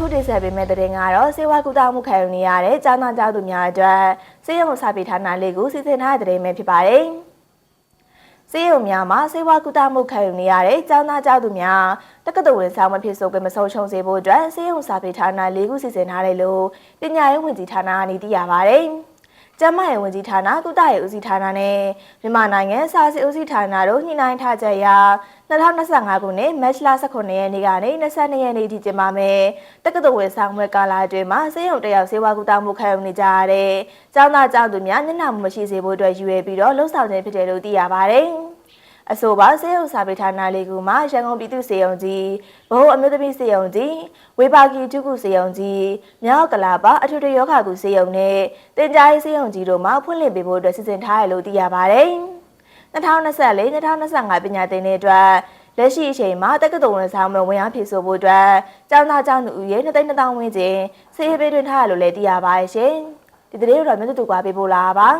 အခုတင်ဆက်ပေးမယ့်သတင်းကတော့စေဝါကူတာမှုခံယူနေရတဲ့ကျောင်းသားကျောင်းသူများအတွက်စေရုံစာပေဌာနလေးကိုစီစဉ်ထားတဲ့သတင်းပဲဖြစ်ပါတယ်။စေရုံများမှာစေဝါကူတာမှုခံယူနေရတဲ့ကျောင်းသားကျောင်းသူများတက္ကသိုလ်ဝင်ဆောင်မဖြစ်ဆိုကြမဆုံးရှုံးစေဖို့အတွက်စေရုံစာပေဌာနလေးခုစီစဉ်ထားတယ်လို့ပညာရေးဝန်ကြီးဌာနကနေသိရပါတယ်။ ကျန်းမာရေးဝန်ကြီးဌာနကုသရေးဦးစီးဌာနနဲ့မြန်မာနိုင်ငံစာစစ်ဦးစီးဌာနတို့ညှိနှိုင်းထားကြရာ2025ခုနှစ်မတ်လ18ရက်နေ့ကနေ22ရက်နေ့ထိကျင်းပမယ်တက္ကသိုလ်ဝင်ဆောင်မွဲကာလအတွင်းမှာစေယုံတယောက်စေဝါကူတာမှုခံယူနေကြရတဲ့ကျောင်းသားကျောင်းသူများညနာမှုမရှိစေဖို့အတွက်ရည်ရွယ်ပြီးတော့လှုပ်ဆောင်ခြင်းဖြစ်တယ်လို့သိရပါတယ် အဆိုပါစေယုံစာပေဌာနလေးကူမှာရန်ကုန်ပြည်သူ့စေယုံကြီးဘဟုအမျိုးသမီးစေယုံကြီးဝေဘာဂီတုကုစေယုံကြီးမြောက်ကလာပါအထွေထွေယောဂါကူစေယုံနဲ့တင်ကြားရေးစေယုံကြီးတို့မှာဖွင့်လှစ်ပေးဖို့အတွက်စီစဉ်ထားရလို့သိရပါတယ်2024-2025ပညာသင်တဲ့အတွက်လက်ရှိအချိန်မှာတက္ကသိုလ်ဝင်ဆောင်မလို့ဝင်အားဖြည့်ဆို့ဖို့အတွက်ကျောင်းသားကျောင်းသူဦးရေ2,000ဝန်းကျင်စေရေးပေးသွင်းထားရလို့လည်းသိရပါတယ်ရှင်ဒီသတင်းကိုတော့မြို့သူကွာပေးပို့လာပါ